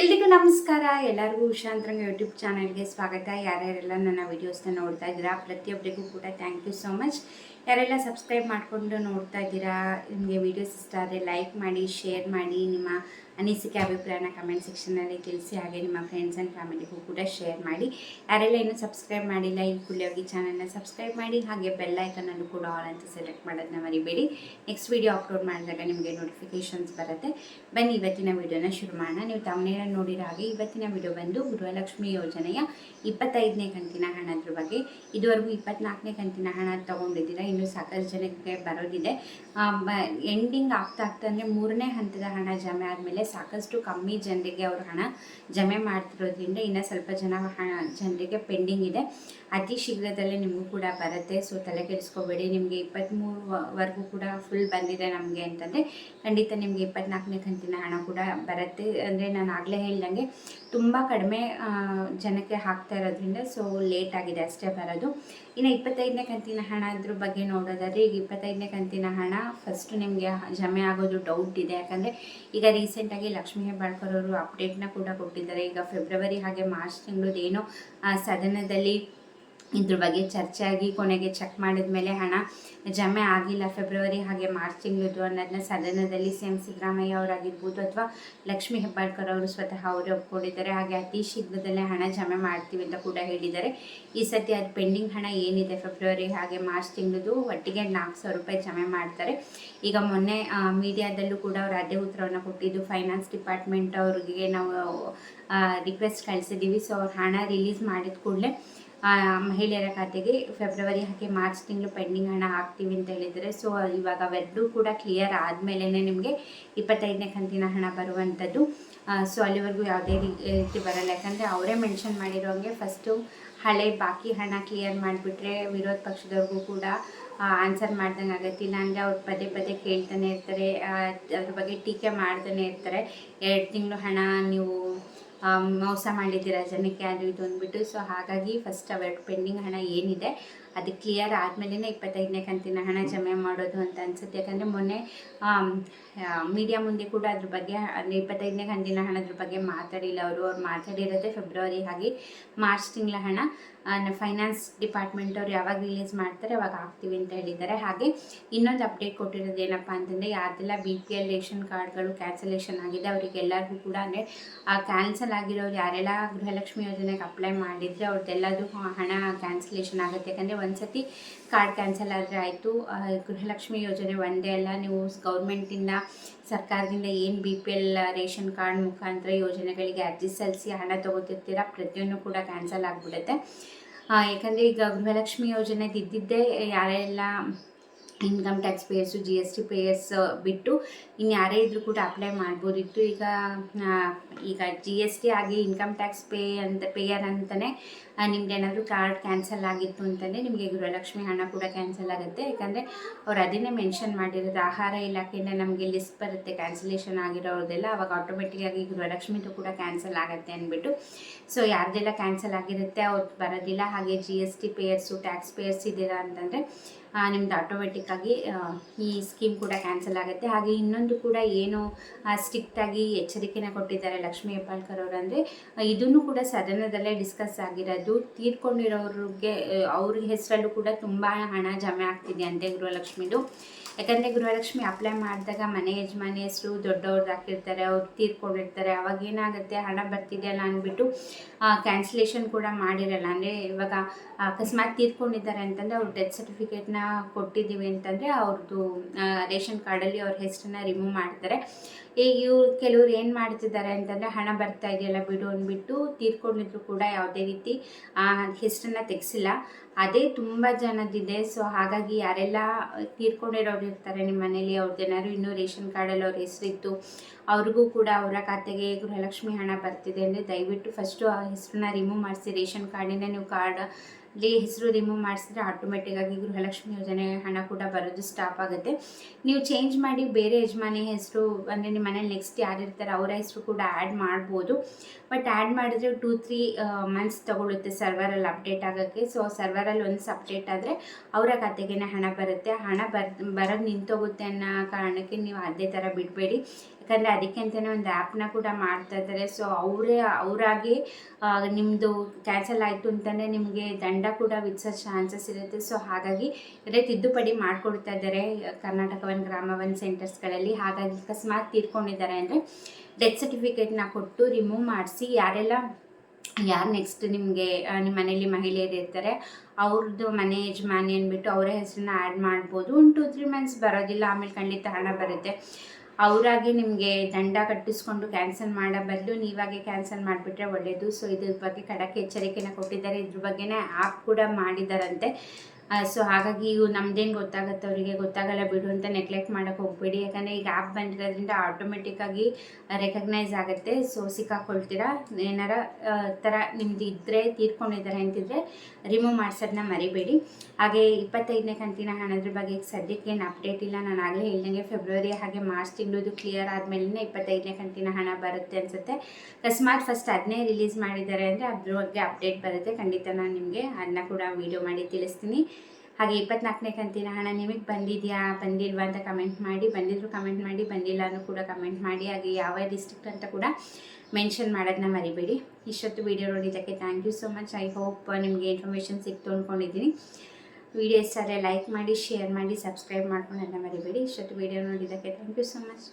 ಎಲ್ರಿಗೂ ನಮಸ್ಕಾರ. ಎಲ್ಲರಿಗೂ ಉಷಾಂತರಂಗ ಯೂಟ್ಯೂಬ್ ಚಾನಲ್ಗೆ ಸ್ವಾಗತ. ಯಾರ್ಯಾರೆಲ್ಲ ನನ್ನ ವೀಡಿಯೋಸ್ನ ನೋಡ್ತಾ ಇದ್ದೀರಾ ಪ್ರತಿಯೊಬ್ಬರಿಗೂ ಕೂಡ ಥ್ಯಾಂಕ್ ಯು ಸೋ ಮಚ್ ಯಾರೆಲ್ಲ ಸಬ್ಸ್ಕ್ರೈಬ್ ಮಾಡಿಕೊಂಡು ನೋಡ್ತಾ ಇದ್ದೀರಾ, ನಿಮಗೆ ವೀಡಿಯೋಸ್ ಇಷ್ಟ ಆದರೆ ಲೈಕ್ ಮಾಡಿ ಶೇರ್ ಮಾಡಿ, ನಿಮ್ಮ ಅನಿಸಿಕೆ, ಅಭಿಪ್ರಾಯನ ಕಮೆಂಟ್ ಸೆಕ್ಷನಲ್ಲಿ ತಿಳಿಸಿ, ಹಾಗೆ ನಿಮ್ಮ ಫ್ರೆಂಡ್ಸ್ ಆ್ಯಂಡ್ ಫ್ಯಾಮಿಲಿಗೂ ಕೂಡ ಶೇರ್ ಮಾಡಿ. ಯಾರೆಲ್ಲ ಇನ್ನೂ ಸಬ್ಸ್ಕ್ರೈಬ್ ಮಾಡಿಲ್ಲ, ಈ ಕೂಡಲೇ ಚಾನಲ್ನ ಸಬ್ಸ್ಕ್ರೈಬ್ ಮಾಡಿ, ಹಾಗೆ ಬೆಲ್ ಐಕನಲ್ಲೂ ಕೂಡ ಆಲ್ ಅಂತ ಸೆಲೆಕ್ಟ್ ಮಾಡೋದನ್ನ ಮರಿಬೇಡಿ. ನೆಕ್ಸ್ಟ್ ವೀಡಿಯೋ ಅಪ್ಲೋಡ್ ಮಾಡಿದಾಗ ನಿಮಗೆ ನೋಟಿಫಿಕೇಷನ್ಸ್ ಬರುತ್ತೆ. ಬನ್ನಿ, ಇವತ್ತಿನ ವಿಡಿಯೋನ ಶುರು ಮಾಡೋಣ. ನೀವು ತಮ್ಮನೇನ ನೋಡಿರೋ ಹಾಗೆ ಇವತ್ತಿನ ವಿಡಿಯೋ ಬಂದು ಗೃಹಲಕ್ಷ್ಮಿ ಯೋಜನೆಯ ಇಪ್ಪತ್ತೈದನೇ ಕಂತಿನ ಹಣದ್ರ ಬಗ್ಗೆ. ಇದುವರೆಗೂ ಇಪ್ಪತ್ನಾಲ್ಕನೇ ಕಂತಿನ ಹಣ ತಗೊಂಡಿದ್ದೀರಾ ಇನ್ನು ಸಾಕಷ್ಟು ಜನಕ್ಕೆ ಬರೋದಿದೆ. ಎಂಡಿಂಗ್ ಆಗ್ತಾ ಆಗ್ತಾ ಅಂದರೆ ಮೂರನೇ ಹಂತದ ಹಣ ಜಮೆ ಆದಮೇಲೆ ಸಾಕಷ್ಟು ಕಮ್ಮಿ ಜನರಿಗೆ ಅವರು ಹಣ ಜಮೆ ಮಾಡ್ತಿರೋದ್ರಿಂದ ಇನ್ನು ಸ್ವಲ್ಪ ಜನ ಹಣ, ಜನರಿಗೆ ಪೆಂಡಿಂಗ್ ಇದೆ. ಅತಿ ಶೀಘ್ರದಲ್ಲೇ ನಿಮಗೂ ಕೂಡ ಬರುತ್ತೆ. ಸೊ ತಲೆ ಕೆಡಿಸ್ಕೋಬೇಡಿ. ನಿಮಗೆ ಇಪ್ಪತ್ತ್ಮೂರುವರೆಗೂ ಕೂಡ ಫುಲ್ ಬಂದಿದೆ ನಮಗೆ ಅಂತಂದರೆ ಖಂಡಿತ ನಿಮಗೆ ಇಪ್ಪತ್ನಾಲ್ಕನೇ ಕಂತಿನ ಹಣ ಕೂಡ ಬರುತ್ತೆ. ಅಂದರೆ ನಾನು ಆಗಲೇ ಹೇಳ್ದಂಗೆ ತುಂಬ ಕಡಿಮೆ ಜನಕ್ಕೆ ಹಾಕ್ತಾ ಇರೋದ್ರಿಂದ ಸೊ ಲೇಟ್ ಆಗಿದೆ ಅಷ್ಟೇ ಬರೋದು. ಇನ್ನು ಇಪ್ಪತ್ತೈದನೇ ಕಂತಿನ ಹಣ ಅದ್ರ ಬಗ್ಗೆ ನೋಡೋದಾದ್ರೆ ಈಗ ಇಪ್ಪತ್ತೈದನೇ ಕಂತಿನ ಹಣ ಫಸ್ಟ್ ನಿಮಗೆ ಜಮೆ ಆಗೋದು ಡೌಟ್ ಇದೆ. ಯಾಕಂದರೆ ಈಗ ರೀಸೆಂಟಾಗಿ ಲಕ್ಷ್ಮೀ ಹೆಬ್ಬಾಳ್ಕರ್ ಅವರು ಅಪ್ಡೇಟ್ನ ಕೂಡ ಕೊಟ್ಟಿದ್ದಾರೆ. ಈಗ ಫೆಬ್ರವರಿ ಹಾಗೆ ಮಾರ್ಚ್ ತಿಂಗಳದ್ದು ಏನೋ ಸದನದಲ್ಲಿ ಇದ್ರ ಬಗ್ಗೆ ಚರ್ಚೆ ಆಗಿ ಕೊನೆಗೆ ಚೆಕ್ ಮಾಡಿದ ಮೇಲೆ ಹಣ ಜಮೆ ಆಗಿಲ್ಲ. ಫೆಬ್ರವರಿ ಹಾಗೆ ಮಾರ್ಚ್ ತಿಂಗಳದ್ದು ಅನ್ನೋದನ್ನ ಸದನದಲ್ಲಿ ಸಿ ಎಂ ಸಿದ್ದರಾಮಯ್ಯ ಅವರಾಗಿರ್ಬೋದು ಅಥವಾ ಲಕ್ಷ್ಮೀ ಹೆಬ್ಬಾಳ್ಕರ್ ಅವರು ಸ್ವತಃ ಅವರು ಒಪ್ಕೊಂಡಿದ್ದಾರೆ. ಹಾಗೆ ಅತಿ ಶೀಘ್ರದಲ್ಲೇ ಹಣ ಜಮೆ ಮಾಡ್ತೀವಿ ಅಂತ ಕೂಡ ಹೇಳಿದ್ದಾರೆ. ಈ ಸತಿ ಅದು ಪೆಂಡಿಂಗ್ ಹಣ ಏನಿದೆ? ಫೆಬ್ರವರಿ ಹಾಗೆ ಮಾರ್ಚ್ ತಿಂಗಳದ್ದು ಒಟ್ಟಿಗೆ ನಾಲ್ಕು ಸಾವಿರ ರೂಪಾಯಿ ಜಮೆ ಮಾಡ್ತಾರೆ. ಈಗ ಮೊನ್ನೆ ಮೀಡಿಯಾದಲ್ಲೂ ಕೂಡ ಅವರು ಅದೇ ಉತ್ತರವನ್ನು ಕೊಟ್ಟಿದ್ದು. ಫೈನಾನ್ಸ್ ಡಿಪಾರ್ಟ್ಮೆಂಟ್ ಅವ್ರಿಗೆ ನಾವು ರಿಕ್ವೆಸ್ಟ್ ಕಳಿಸಿದ್ದೀವಿ. ಸೊ ಅವ್ರು ಹಣ ರಿಲೀಸ್ ಮಾಡಿದ ಕೂಡಲೇ ಮಹಿಳೆಯರ ಖಾತೆಗೆ ಫೆಬ್ರವರಿ ಹಾಗೆ ಮಾರ್ಚ್ ತಿಂಗಳು ಪೆಂಡಿಂಗ್ ಹಣ ಹಾಕ್ತೀವಿ ಅಂತ ಹೇಳಿದರೆ ಸೊ ಇವಾಗ ಅವೆರಡೂ ಕೂಡ ಕ್ಲಿಯರ್ ಆದಮೇಲೆ ನಿಮಗೆ ಇಪ್ಪತ್ತೈದನೇ ಕಂತಿನ ಹಣ ಬರುವಂಥದ್ದು. ಸೊ ಅಲ್ಲಿವರೆಗೂ ಯಾವುದೇ ರೀತಿ ಬರಲ್ಲ. ಯಾಕಂದರೆ ಅವರೇ ಮೆನ್ಷನ್ ಮಾಡಿರೋಂಗೆ ಫಸ್ಟು ಹಳೆ ಬಾಕಿ ಹಣ ಕ್ಲಿಯರ್ ಮಾಡಿಬಿಟ್ರೆ ವಿರೋಧ ಪಕ್ಷದವ್ರಿಗೂ ಕೂಡ ಆನ್ಸರ್ ಮಾಡ್ದಂಗೆ ಆಗತ್ತಿಲ್ಲ. ಅಂದರೆ ಅವ್ರು ಪದೇ ಪದೇ ಕೇಳ್ತಾನೆ ಇರ್ತಾರೆ. ಅದ್ರ ಬಗ್ಗೆ ಟೀಕೆ ಮಾಡ್ತಾನೆ ಇರ್ತಾರೆ. ಎರಡು ತಿಂಗಳು ಹಣ ನೀವು ಮೋಸ ಮಾಡಿದ್ದೀರಾ ಜನಕ್ಕೆ ಅದು ಇದು ಅಂದ್ಬಿಟ್ಟು. ಸೊ ಹಾಗಾಗಿ ಫಸ್ಟ್ ಅವೆರಡು ಪೆಂಡಿಂಗ್ ಹಣ ಏನಿದೆ ಅದು ಕ್ಲಿಯರ್ ಆದಮೇಲೆ ಇಪ್ಪತ್ತೈದನೇ ಕಂತಿನ ಹಣ ಜಮೆ ಮಾಡೋದು ಅಂತ ಅನ್ಸುತ್ತೆ. ಯಾಕಂದರೆ ಮೊನ್ನೆ ಮೀಡಿಯಾ ಮುಂದೆ ಕೂಡ ಅದ್ರ ಬಗ್ಗೆ, ಅಂದರೆ ಇಪ್ಪತ್ತೈದನೇ ಕಂತಿನ ಹಣದ್ರ ಬಗ್ಗೆ ಮಾತಾಡಿಲ್ಲ ಅವರು. ಅವ್ರು ಮಾತಾಡಿರೋದೇ ಫೆಬ್ರವರಿ ಹಾಗೆ ಮಾರ್ಚ್ ತಿಂಗಳ ಹಣ. ಫೈನಾನ್ಸ್ ಡಿಪಾರ್ಟ್ಮೆಂಟ್ ಅವ್ರು ಯಾವಾಗ ರಿಲೀಸ್ ಮಾಡ್ತಾರೆ ಅವಾಗ ಹಾಕ್ತೀವಿ ಅಂತ ಹೇಳಿದ್ದಾರೆ. ಹಾಗೆ ಇನ್ನೊಂದು ಅಪ್ಡೇಟ್ ಕೊಟ್ಟಿರೋದು ಏನಪ್ಪ ಅಂತಂದರೆ, ಯಾರ್ದೆಲ್ಲ ಬಿ ಪಿ ಎಲ್ ರೇಷನ್ ಕಾರ್ಡ್ಗಳು ಕ್ಯಾನ್ಸಲೇಷನ್ ಆಗಿದೆ, ಅವರಿಗೆಲ್ಲರಿಗೂ ಕೂಡ ಅಂದರೆ ಕ್ಯಾನ್ಸಲ್ ಆಗಿರೋರು ಯಾರೆಲ್ಲ ಗೃಹಲಕ್ಷ್ಮಿ ಯೋಜನೆಗೆ ಅಪ್ಲೈ ಮಾಡಿದರೆ ಅವ್ರದ್ದೆಲ್ಲದು ಹಣ ಕ್ಯಾನ್ಸಲೇಷನ್ ಆಗುತ್ತೆ. ಯಾಕಂದರೆ ಒಂದ್ಸತಿ ಕಾರ್ಡ್ ಕ್ಯಾನ್ಸಲ್ ಆದರೆ ಆಯಿತು. ಗೃಹಲಕ್ಷ್ಮಿ ಯೋಜನೆ ಒಂದೇ ಅಲ್ಲ, ನೀವು ಗೌರ್ಮೆಂಟಿಂದ, ಸರ್ಕಾರದಿಂದ ಏನು B P L ration card ಮುಖಾಂತರ ಯೋಜನೆಗಳಿಗೆ ಅರ್ಜಿ ಸಲ್ಲಿಸಿ ಹಣ ತೊಗೋತಿರ್ತೀರ, ಪ್ರತಿಯೊಂದು ಕೂಡ ಕ್ಯಾನ್ಸಲ್ ಆಗಿಬಿಡುತ್ತೆ. ಯಾಕಂದರೆ ಈಗ ಗೃಹಲಕ್ಷ್ಮಿ ಯೋಜನೆಗೆ ಇದ್ದಿದ್ದೇ ಯಾರೆಲ್ಲ income tax payers G S T payers ಬಿಟ್ಟು ಇನ್ನು ಯಾರೇ ಇದ್ರೂ ಕೂಡ ಅಪ್ಲೈ ಮಾಡ್ಬೋದಿತ್ತು. ಈಗ ಈಗ ಜಿ ಎಸ್ ಟಿ ಆಗಿ ಇನ್ಕಮ್ ಟ್ಯಾಕ್ಸ್ ಪೇ ಅಂತ ಪೇಯರ್ ಅಂತಲೇ ನಿಮ್ಗೆ ಏನಾದರೂ ಕಾರ್ಡ್ ಕ್ಯಾನ್ಸಲ್ ಆಗಿತ್ತು ಅಂತಂದರೆ ನಿಮಗೆ ಗೃಹಲಕ್ಷ್ಮಿ ಹಣ ಕೂಡ ಕ್ಯಾನ್ಸಲ್ ಆಗುತ್ತೆ. ಯಾಕಂದರೆ ಅವ್ರು ಅದನ್ನೇ ಮೆನ್ಷನ್ ಮಾಡಿರೋದು ಆಹಾರ ಇಲಾಖೆಯಿಂದ ನಮಗೆ ಲಿಸ್ಟ್ ಬರುತ್ತೆ ಕ್ಯಾನ್ಸಲೇಷನ್ ಆಗಿರೋದೆಲ್ಲ. ಅವಾಗ ಆಟೋಮೆಟಿಕ್ಕಾಗಿ ಗೃಹಲಕ್ಷ್ಮಿದು ಕೂಡ ಕ್ಯಾನ್ಸಲ್ ಆಗುತ್ತೆ ಅಂದ್ಬಿಟ್ಟು. ಸೊ ಯಾರ್ದೆಲ್ಲ ಕ್ಯಾನ್ಸಲ್ ಆಗಿರುತ್ತೆ, ಅವ್ರು ಬರೋದಿಲ್ಲ. ಹಾಗೆ G S T payers tax payers ಇದ್ದೀರಾ ಅಂತಂದರೆ ನಿಮ್ದು ಆಟೋಮೆಟಿಕ್ಕಾಗಿ ಈ ಸ್ಕೀಮ್ ಕೂಡ ಕ್ಯಾನ್ಸಲ್ ಆಗುತ್ತೆ. ಹಾಗೆ ಇನ್ನೊಂದು ಕೂಡ ಏನು ಸ್ಟ್ರಿಕ್ಟಾಗಿ ಎಚ್ಚರಿಕೆನ ಕೊಟ್ಟಿದ್ದಾರೆ ಲಕ್ಷ್ಮಿ ಹೆಬ್ಬಾಳ್ಕರ್ ಅವರು ಅಂದರೆ ಇದನ್ನು ಕೂಡ ಸದನದಲ್ಲೇ ಡಿಸ್ಕಸ್ ಆಗಿರೋದು. ತೀರ್ಕೊಂಡಿರೋರಿಗೆ ಅವ್ರ ಹೆಸರಲ್ಲೂ ಕೂಡ ತುಂಬ ಹಣ ಜಮೆ ಆಗ್ತಿದೆ ಅಂತೆ ಗೃಹಲಕ್ಷ್ಮಿದು. ಯಾಕಂದರೆ ಗೃಹಲಕ್ಷ್ಮಿ ಅಪ್ಲೈ ಮಾಡಿದಾಗ ಮನೆ ಯಜಮಾನಿ ಹೆಸರು ದೊಡ್ಡವ್ರದ್ದು ಹಾಕಿರ್ತಾರೆ, ಅವ್ರು ತೀರ್ಕೊಂಡಿರ್ತಾರೆ. ಅವಾಗ ಏನಾಗುತ್ತೆ, ಹಣ ಬರ್ತಿದೆಯಲ್ಲ ಅಂದ್ಬಿಟ್ಟು ಕ್ಯಾನ್ಸಲೇಷನ್ ಕೂಡ ಮಾಡಿರಲ್ಲ. ಅಂದರೆ ಇವಾಗ ಅಕಸ್ಮಾತ್ ತೀರ್ಕೊಂಡಿದ್ದಾರೆ ಅಂತಂದರೆ ಅವ್ರು ಡೆತ್ ಸರ್ಟಿಫಿಕೇಟ್ನ ಕೊಟ್ಟಿದ್ದೀವಿ ಅಂತಂದರೆ ಅವ್ರದ್ದು ರೇಷನ್ ಕಾರ್ಡಲ್ಲಿ ಅವ್ರ ಹೆಸರನ್ನ ರಿಮೂವ್ ಮಾಡ್ತಾರೆ. ಈಗ ಇವ್ರು ಕೆಲವ್ರು ಏನು ಮಾಡ್ತಿದ್ದಾರೆ ಅಂತಂದರೆ ಹಣ ಬರ್ತಾ ಇದೆಯಲ್ಲ ಬಿಡು ಅಂದ್ಬಿಟ್ಟು ತೀರ್ಕೊಂಡಿದ್ರು ಕೂಡ ಯಾವುದೇ ರೀತಿ ಹೆಸರನ್ನ ತೆಗೆಸಿಲ್ಲ. ಅದೇ ತುಂಬ ಜನದಿದೆ ಸೊ ಹಾಗಾಗಿ ಯಾರೆಲ್ಲ ತೀರ್ಕೊಂಡಿರೋರು ಇರ್ತಾರೆ ನಿಮ್ಮ ಮನೇಲಿ ಅವ್ರದ್ದೇನಾದ್ರು ಇನ್ನೂ ರೇಷನ್ ಕಾರ್ಡಲ್ಲಿ ಅವ್ರ ಹೆಸರಿತ್ತು, ಅವ್ರಿಗೂ ಕೂಡ ಅವರ ಖಾತೆಗೆ ಗೃಹಲಕ್ಷ್ಮಿ ಹಣ ಬರ್ತಿದೆ ಅಂದರೆ ದಯವಿಟ್ಟು ಫಸ್ಟು ಆ ಹೆಸರನ್ನ ರಿಮೂವ್ ಮಾಡಿಸಿ. ರೇಷನ್ ಕಾರ್ಡಿಂದ ನೀವು ಕಾರ್ಡ್ ಅಲ್ಲಿ ಹೆಸರು ರಿಮೂವ್ ಮಾಡಿಸಿದ್ರೆ ಆಟೋಮೆಟಿಕ್ಕಾಗಿ ಗೃಹಲಕ್ಷ್ಮಿ ಯೋಜನೆ ಹಣ ಕೂಡ ಬರೋದು ಸ್ಟಾಪ್ ಆಗುತ್ತೆ. ನೀವು ಚೇಂಜ್ ಮಾಡಿ ಬೇರೆ ಯಜಮಾನಿ ಹೆಸರು, ಅಂದರೆ ನಿಮ್ಮ ಮನೇಲಿ ನೆಕ್ಸ್ಟ್ ಯಾರು ಇರ್ತಾರೆ ಅವರ ಹೆಸರು ಕೂಡ ಆ್ಯಡ್ ಮಾಡ್ಬೋದು. ಬಟ್ ಆ್ಯಡ್ ಮಾಡಿದ್ರೆ ಟೂ ತ್ರೀ ಮಂತ್ಸ್ ತೊಗೊಳುತ್ತೆ ಸರ್ವರಲ್ಲಿ ಅಪ್ಡೇಟ್ ಆಗೋಕ್ಕೆ. ಸೊ ಸರ್ವರಲ್ಲಿ ಒಂದು ಅಪ್ಡೇಟ್ ಆದರೆ ಅವರ ಖಾತೆಗೇ ಹಣ ಬರುತ್ತೆ. ಹಣ ಬರ್, ಬರೋದು ನಿಂತೋಗುತ್ತೆ ಅನ್ನೋ ಕಾರಣಕ್ಕೆ ನೀವು ಅದೇ ಥರ ಬಿಡಬೇಡಿ. ಯಾಕಂದರೆ ಅದಕ್ಕೆ ಅಂತಲೇ ಒಂದು ಆ್ಯಪ್ನ ಕೂಡ ಮಾಡ್ತಾ ಇದ್ದಾರೆ. ಸೊ ಅವರೇ, ಅವರಾಗಿ ನಿಮ್ಮದು ಕ್ಯಾನ್ಸಲ್ ಆಯಿತು ಅಂತಲೇ ನಿಮಗೆ ದಂಡ ಕೂಡ ವಿಧಿಸೋ ಚಾನ್ಸಸ್ ಇರುತ್ತೆ. ಸೊ ಹಾಗಾಗಿ ಅದೇ ತಿದ್ದುಪಡಿ ಮಾಡಿಕೊಡ್ತಾ ಇದ್ದಾರೆ ಕರ್ನಾಟಕ ಒನ್ ಗ್ರಾಮ ಒನ್ ಸೆಂಟರ್ಸ್ಗಳಲ್ಲಿ ಹಾಗಾಗಿ ಅಕಸ್ಮಾತ್ ತೀರ್ಕೊಂಡಿದ್ದಾರೆ ಅಂದರೆ ಡೆತ್ ಸರ್ಟಿಫಿಕೇಟ್ನ ಕೊಟ್ಟು ರಿಮೂವ್ ಮಾಡಿಸಿ, ಯಾರೆಲ್ಲ, ಯಾರು ನೆಕ್ಸ್ಟ್ ನಿಮಗೆ ನಿಮ್ಮ ಮನೇಲಿ ಮಹಿಳೆಯರು ಇರ್ತಾರೆ ಅವ್ರದ್ದು ಮನೆ ಯಜಮಾನಿ ಅಂದ್ಬಿಟ್ಟು ಅವರ ಹೆಸರನ್ನ ಆ್ಯಡ್ ಮಾಡ್ಬೋದು. ಒಂದು ಟು ತ್ರೀ ಮಂತ್ಸ್ ಬರೋದಿಲ್ಲ, ಆಮೇಲೆ ಖಂಡಿತ ಹಣ ಬರುತ್ತೆ. ಅವರಾಗಿ ನಿಮಗೆ ದಂಡ ಕಟ್ಟಿಸ್ಕೊಂಡು ಕ್ಯಾನ್ಸಲ್ ಮಾಡೋ ಬದಲು ನೀವಾಗೆ ಕ್ಯಾನ್ಸಲ್ ಮಾಡಿಬಿಟ್ರೆ ಒಳ್ಳೆಯದು ಸೊ ಇದ್ರ ಬಗ್ಗೆ ಖಡಕ್ ಎಚ್ಚರಿಕೆನ ಕೊಟ್ಟಿದ್ದಾರೆ. ಇದ್ರ ಬಗ್ಗೆನೇ ಆ್ಯಪ್ ಕೂಡ ಮಾಡಿದ್ದಾರಂತೆ ಸೊ ಹಾಗಾಗಿ ಇವು ನಮ್ದೇನು ಗೊತ್ತಾಗುತ್ತೆ ಅವರಿಗೆ ಗೊತ್ತಾಗಲ್ಲ ಬಿಡು ಅಂತ ನೆಗ್ಲೆಕ್ಟ್ ಮಾಡೋಕೆ ಹೋಗ್ಬೇಡಿ. ಯಾಕಂದರೆ ಈಗ ಆ್ಯಪ್ ಬಂದಿರೋದ್ರಿಂದ ಆಟೋಮೆಟಿಕ್ಕಾಗಿ ರೆಕಗ್ನೈಸ್ ಆಗುತ್ತೆ. ಸೊ ಸಿಕ್ಕಾಕೊಳ್ತೀರಾ? ಏನಾರ ಥರ ನಿಮ್ದು ಇದ್ದರೆ ತೀರ್ಕೊಂಡಿದ್ದಾರೆ ಅಂತಿದ್ರೆ ರಿಮೂವ್ ಮಾಡಿಸೋದನ್ನ ಮರಿಬೇಡಿ. ಹಾಗೆ ಇಪ್ಪತ್ತೈದನೇ ಕಂತಿನ ಹಣದ್ರ ಬಗ್ಗೆ ಸದ್ಯಕ್ಕೆ ಏನು ಅಪ್ಡೇಟ್ ಇಲ್ಲ, ನಾನು ಆಗಲೇ ಹೇಳ್ದಂಗೆ ಫೆಬ್ರವರಿ ಹಾಗೆ ಮಾರ್ಚ್ ತಿಂಗಳದು ಕ್ಲಿಯರ್ ಆದಮೇಲೆ ಇಪ್ಪತ್ತೈದನೇ ಕಂತಿನ ಹಣ ಬರುತ್ತೆ ಅನಿಸುತ್ತೆ. ಅಕಸ್ಮಾತ್ ಫಸ್ಟ್ ಅದನ್ನೇ ರಿಲೀಸ್ ಮಾಡಿದ್ದಾರೆ ಅಂದರೆ ಅದ್ರ ಬಗ್ಗೆ ಅಪ್ಡೇಟ್ ಬರುತ್ತೆ. ಖಂಡಿತ ನಾನು ನಿಮಗೆ ಅದನ್ನ ಕೂಡ ವೀಡಿಯೋ ಮಾಡಿ ತಿಳಿಸ್ತೀನಿ. ಹಾಗೆ ಇಪ್ಪತ್ನಾಲ್ಕನೇ ಕಂತಿನ ಹಣ ನಿಮಗೆ ಬಂದಿದೆಯಾ? ಬಂದಿಲ್ವಾ ಅಂತ ಕಮೆಂಟ್ ಮಾಡಿ. ಬಂದಿದ್ರು ಕಮೆಂಟ್ ಮಾಡಿ, ಬಂದಿಲ್ಲ ಅನ್ನೂ ಕೂಡ ಕಮೆಂಟ್ ಮಾಡಿ. ಹಾಗೆ ಯಾವ ಡಿಸ್ಟ್ರಿಕ್ಟ್ ಅಂತ ಕೂಡ ಮೆನ್ಷನ್ ಮಾಡೋದನ್ನ ಮರಿಬೇಡಿ. ಇಷ್ಟೊತ್ತು ವೀಡಿಯೋ ನೋಡಿದ್ದಕ್ಕೆ thank you so much I hope ನಿಮಗೆ ಇನ್ಫಾರ್ಮೇಷನ್ ಸಿಕ್ತು ಅಂದ್ಕೊಂಡಿದ್ದೀನಿ ವಿಡಿಯೋ ಇಷ್ಟ ಲೈಕ್ ಮಾಡಿ ಶೇರ್ ಮಾಡಿ ಸಬ್ಸ್ಕ್ರೈಬ್ ಮಾಡ್ಕೊಂಡು ಅದನ್ನ ಮರಿಬೇಡಿ. ಇಷ್ಟೊತ್ತು ವೀಡಿಯೋ ನೋಡಿದ್ದಕ್ಕೆ ಥ್ಯಾಂಕ್ ಯು ಸೊ ಮಚ್